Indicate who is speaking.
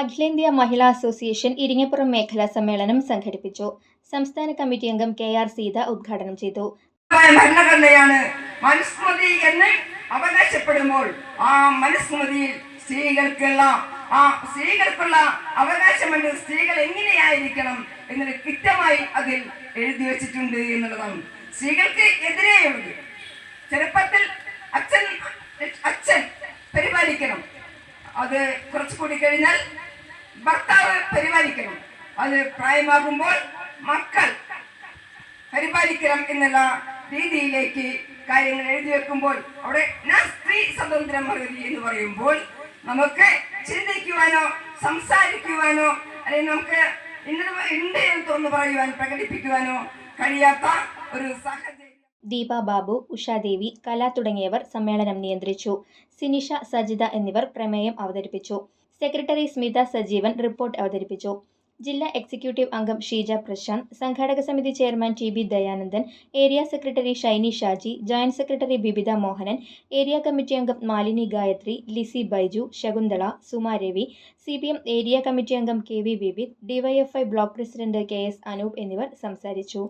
Speaker 1: അഖിലേന്ത്യാ മഹിളാ അസോസിയേഷൻ ഇരിങ്ങപ്പുറം മേഖലാ സമ്മേളനം സംഘടിപ്പിച്ചു. സംസ്ഥാന കമ്മിറ്റി അംഗം കെ ആർ സീത ഉദ്ഘാടനം ചെയ്തു.
Speaker 2: ഭരണഘടനയാണ് മനുസ്മൃതി എന്ന് അവകാശപ്പെടുമ്പോൾ ആ മനുസ്മൃതിയിൽ സ്ത്രീകൾക്കുള്ള ആ സ്ത്രീകൾക്കുള്ള അവകാശമെന്ന് സ്ത്രീകൾ എങ്ങനെയായിരിക്കണം എന്നത് കൃത്യമായി അതിൽ എഴുതി വെച്ചിട്ടുണ്ട് എന്നുള്ളതാണ്. സ്ത്രീകൾക്ക് എതിരെയുള്ളത് ചെറുപ്പത്തിൽ അച്ഛൻ അച്ഛൻ പരിപാലിക്കണം. അത് കുറച്ചുകൂടി കഴിഞ്ഞാൽ ഭർത്താവ് പരിപാലിക്കണം. അത് പ്രായമാകുമ്പോൾ മക്കൾ പരിപാലിക്കണം എന്നുള്ള രീതിയിലേക്ക് കാര്യങ്ങൾ എഴുതി വെക്കുമ്പോൾ അവിടെ ഞാൻ സ്ത്രീ സ്വതന്ത്ര മറുപടി എന്ന് പറയുമ്പോൾ നമുക്ക് ചിന്തിക്കുവാനോ സംസാരിക്കുവാനോ അല്ലെങ്കിൽ നമുക്ക് ഉണ്ട് എന്ന് തുറന്നു പറയുവാൻ പ്രകടിപ്പിക്കുവാനോ കഴിയാത്ത ഒരു സാഹചര്യം.
Speaker 1: ദീപ ബാബു ഉഷാദേവി കല തുടങ്ങിയവർ സമ്മേളനം നിയന്ത്രിച്ചു. സിനിഷ സജിത എന്നിവർ പ്രമേയം അവതരിപ്പിച്ചു. സെക്രട്ടറി സ്മിത സജീവൻ റിപ്പോർട്ട് അവതരിപ്പിച്ചു. ജില്ലാ എക്സിക്യൂട്ടീവ് അംഗം ഷീജ പ്രശാന്ത് സംഘാടക സമിതി chairman T B Dayanandan area secretary Shyni Shaji joint secretary Bibitha Mohanan area committee അംഗം Malini Gayathri Lissy Baiju Shakuntala Suma Ravi C P M area committee അംഗം K V Vipith DYFI block president K S Anoop എന്നിവർ സംസാരിച്ചു.